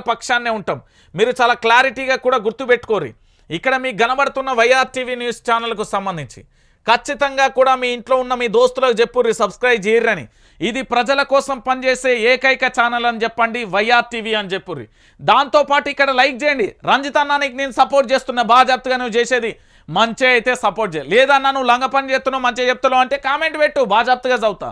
పక్షాన్నే ఉంటాం. మీరు చాలా క్లారిటీగా కూడా గుర్తుపెట్టుకోరు. ఇక్కడ మీకు కనబడుతున్న వైఆర్ టీవీ న్యూస్ ఛానల్కు సంబంధించి. ఖచ్చితంగా కూడా మీ ఇంట్లో ఉన్న మీ దోస్తులకు చెప్పుర్రి సబ్స్క్రైబ్ చేయరని. ఇది ప్రజల కోసం పనిచేసే ఏకైక ఛానల్ అని చెప్పండి వైఆర్ టీవీ అని చెప్పుర్రి. దాంతోపాటు ఇక్కడ లైక్ చేయండి. రంజిత్ అన్నానికి నేను సపోర్ట్ చేస్తున్నా బాగా చెప్తుగా నువ్వు చేసేది. మంచిగా అయితే సపోర్ట్ చేయాలి. లేదన్నా నువ్వు లంగ పని చేస్తున్నావు మంచిగా చెప్తున్నావు అంటే కామెంట్ పెట్టు బాజాప్తగా చదువుతా.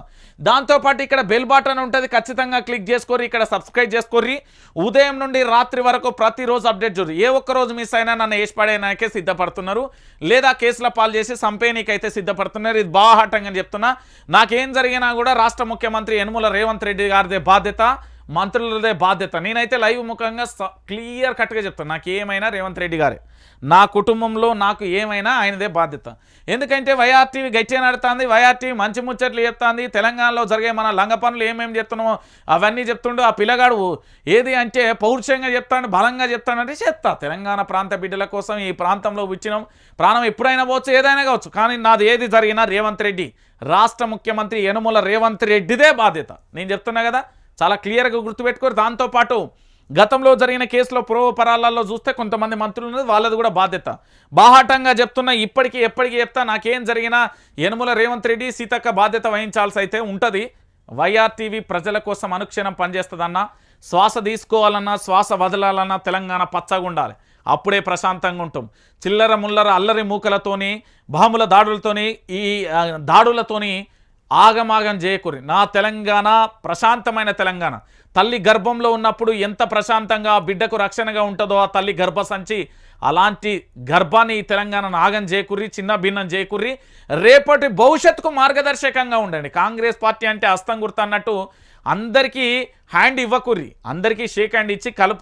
దాంతోపాటు ఇక్కడ బెల్ బటన్ ఉంటుంది ఖచ్చితంగా క్లిక్ చేసుకోరి ఇక్కడ సబ్స్క్రైబ్ చేసుకోరి ఉదయం నుండి రాత్రి వరకు ప్రతిరోజు అప్డేట్ చూడు. ఏ ఒక్క రోజు మిస్ అయినా నన్ను ఏసిపడేనాకే సిద్ధపడుతున్నారు. లేదా కేసుల పాలు చేసి సంపేనికైతే సిద్ధపడుతున్నారు. ఇది బాహాటంగా చెప్తున్నా. నాకేం జరిగినా కూడా రాష్ట్ర ముఖ్యమంత్రి యనుమల రేవంత్ రెడ్డి గారిదే బాధ్యత. మంత్రులదే బాధ్యత. నేనైతే లైవ్ ముఖంగా క్లియర్ కట్గా చెప్తాను నాకు ఏమైనా రేవంత్ రెడ్డి గారే. నా కుటుంబంలో నాకు ఏమైనా ఆయనదే బాధ్యత. ఎందుకంటే వైఆర్టీవీ గట్టిగా నడుతుంది వైఆర్టీవీ మంచి ముచ్చట్లు చెప్తుంది తెలంగాణలో జరిగే మన లంగ పనులు ఏమేమి చెప్తున్నామో అవన్నీ చెప్తుండో ఆ పిల్లగాడు ఏది అంటే పౌరుషంగా చెప్తాడు బలంగా చెప్తాడంటే చెప్తా తెలంగాణ ప్రాంత బిడ్డల కోసం ఈ ప్రాంతంలో వచ్చినాం ప్రాణం ఎప్పుడైనా పోవచ్చు ఏదైనా కావచ్చు. కానీ నాది ఏది జరిగినా రేవంత్ రెడ్డి రాష్ట్ర ముఖ్యమంత్రి యనుమల రేవంత్ రెడ్డిదే బాధ్యత. నేను చెప్తున్నా కదా చాలా క్లియర్గా గుర్తుపెట్టుకోరు. దాంతోపాటు గతంలో జరిగిన కేసులో పూర్వపరాలలో చూస్తే కొంతమంది మంత్రులు ఉన్నది వాళ్ళది కూడా బాధ్యత. బాహాటంగా చెప్తున్నా ఇప్పటికీ ఎప్పటికీ చెప్తా నాకేం జరిగినా యనుమల రేవంత్ రెడ్డి సీతక్క బాధ్యత వహించాల్సి అయితే ఉంటుంది. వైఆర్టీవీ ప్రజల కోసం అనుక్షణం పనిచేస్తుందన్నా శ్వాస తీసుకోవాలన్నా శ్వాస వదలాలన్నా తెలంగాణ పచ్చగా ఉండాలి అప్పుడే ప్రశాంతంగా ఉంటాం. చిల్లర ముల్లర అల్లరి మూకలతోని బాముల దాడులతోని ఈ దాడులతోని ఆగమాగం చేయకూరి నా తెలంగాణ ప్రశాంతమైన తెలంగాణ. తల్లి గర్భంలో ఉన్నప్పుడు ఎంత ప్రశాంతంగా ఆ బిడ్డకు రక్షణగా ఉంటుందో ఆ తల్లి గర్భసంచి అలాంటి గర్భాన్ని ఈ తెలంగాణను ఆగం చేకూర్రి చిన్న భిన్నం చేకూర్రి రేపటి భవిష్యత్తుకు మార్గదర్శకంగా ఉండండి. కాంగ్రెస్ పార్టీ అంటే అస్తం గుర్తు అన్నట్టు అందరికీ హ్యాండ్ ఇవ్వకుర్రి అందరికీ షేక్ హ్యాండ్ ఇచ్చి కలుపు